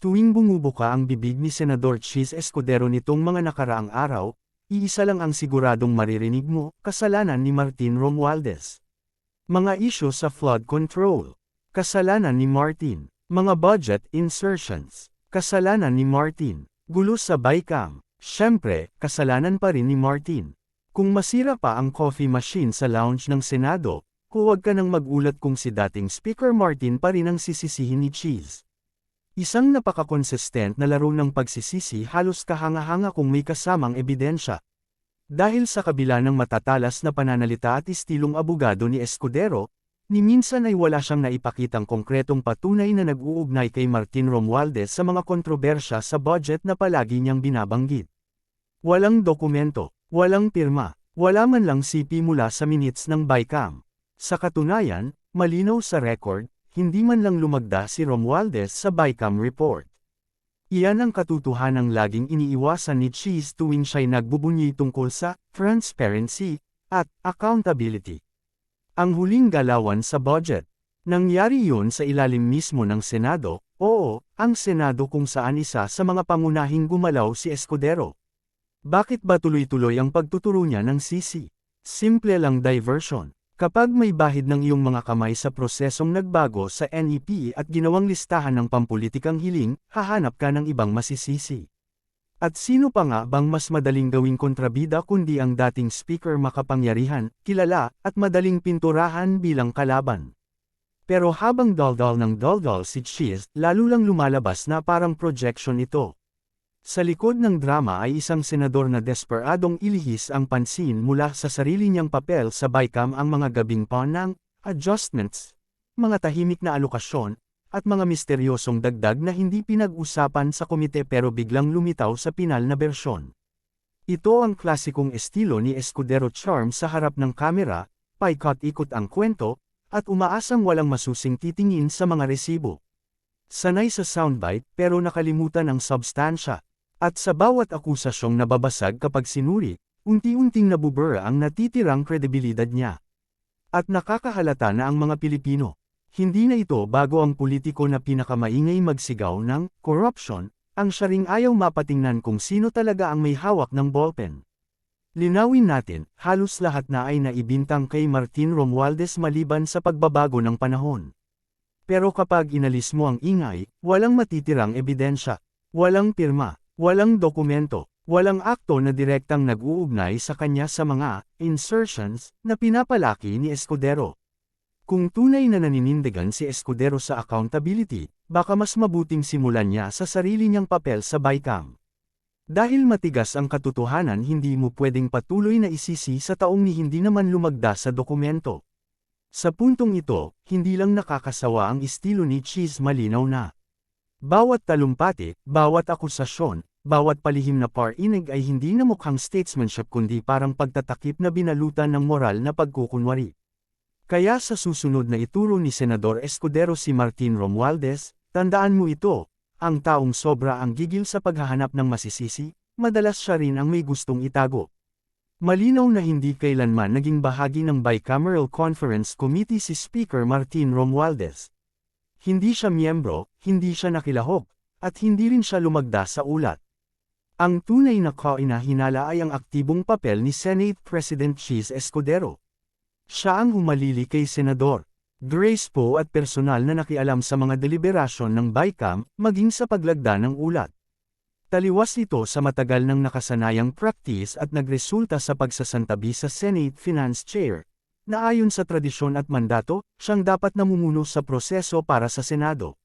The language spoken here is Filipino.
Tuwing bumubuka ang bibig ni Senador Cheese Escudero nitong mga nakaraang araw, iisa lang ang siguradong maririnig mo, kasalanan ni Martin Romualdez. Mga isyo sa flood control. Kasalanan ni Martin. Mga budget insertions. Kasalanan ni Martin. Gulo sa BICAM. Siyempre, kasalanan pa rin ni Martin. Kung masira pa ang coffee machine sa lounge ng Senado, huwag ka nang magulat kung si dating Speaker Martin pa rin ang sisisihin ni Cheese. Isang napaka-consistent na laro ng pagsisisi halos kahanga-hanga kung may kasamang ebidensya. Dahil sa kabila ng matatalas na pananalita at istilong abogado ni Escudero, ni minsan ay wala siyang naipakitang konkretong patunay na nag-uugnay kay Martin Romualdez sa mga kontrobersya sa budget na palagi niyang binabanggit. Walang dokumento, walang pirma, wala man lang sipi mula sa minutes ng BICAM. Sa katunayan, malinaw sa record, hindi man lang lumagda si Romualdez sa BICAM report. Iyan ang katotohanang laging iniiwasan ni Cheese tuwing siya'y nagbubunyi tungkol sa transparency at accountability. Ang huling galawan sa budget. Nangyari yun sa ilalim mismo ng Senado, oo, ang Senado kung saan isa sa mga pangunahing gumalaw si Escudero. Bakit ba tuloy-tuloy ang pagtuturo niya ng sisi? Simple lang diversion. Kapag may bahid ng iyong mga kamay sa prosesong nagbago sa NEP at ginawang listahan ng pampulitikang hiling, hahanap ka ng ibang masisisi. At sino pa nga bang mas madaling gawing kontrabida kundi ang dating speaker makapangyarihan, kilala, at madaling pinturahan bilang kalaban. Pero habang daldal ng daldal si Cheese, lalo lang lumalabas na parang projection ito. Sa likod ng drama ay isang senador na desperadong ilihis ang pansin mula sa sarili niyang papel sa BICAM ang mga gabing panang, adjustments, mga tahimik na alokasyon, at mga misteryosong dagdag na hindi pinag-usapan sa komite pero biglang lumitaw sa pinal na bersyon. Ito ang klasikong estilo ni Escudero Charm sa harap ng kamera, paikot-ikot ang kwento, at umaasang walang masusing titingin sa mga resibo. Sanay sa soundbite pero nakalimutan ang substansya. At sa bawat akusasyong nababasag kapag sinuri, unti-unting nabubura ang natitirang kredibilidad niya. At nakakahalata na ang mga Pilipino. Hindi na ito bago ang politiko na pinakamaingay magsigaw ng corruption, ang siya ayaw mapatingnan kung sino talaga ang may hawak ng ballpen. Linawin natin, halos lahat na ay naibintang kay Martin Romualdez maliban sa pagbabago ng panahon. Pero kapag inalis mo ang ingay, walang matitirang ebidensya, walang pirma, Walang dokumento, walang akto na direktang nag-uugnay sa kanya sa mga insertions na pinapalaki ni Escudero. Kung tunay na naninindigan si Escudero sa accountability, baka mas mabuting simulan niya sa sarili niyang papel sa BICAM. Dahil matigas ang katotohanan hindi mo pwedeng patuloy na isisi sa taong ni hindi naman lumagda sa dokumento. Sa puntong ito, hindi lang nakakasawa ang estilo ni Cheese malinaw na. Bawat talumpati, bawat akusasyon, bawat palihim na parinig ay hindi na mukhang statesmanship kundi parang pagtatakip na binalutan ng moral na pagkukunwari. Kaya sa susunod na ituro ni Senador Escudero si Martin Romualdez, tandaan mo ito, ang taong sobra ang gigil sa paghahanap ng masisisi, madalas siya rin ang may gustong itago. Malinaw na hindi kailanman naging bahagi ng Bicameral Conference Committee si Speaker Martin Romualdez. Hindi siya miyembro, hindi siya nakilahok, at hindi rin siya lumagda sa ulat. Ang tunay na kainahinala ay ang aktibong papel ni Senate President Cheese Escudero. Siya ang humalili kay Senador Grace Poe at personal na nakialam sa mga deliberasyon ng BICAM, maging sa paglagda ng ulat. Taliwas ito sa matagal ng nakasanayang practice at nagresulta sa pagsasantabi sa Senate Finance Chair, na ayon sa tradisyon at mandato, siyang dapat namumuno sa proseso para sa Senado.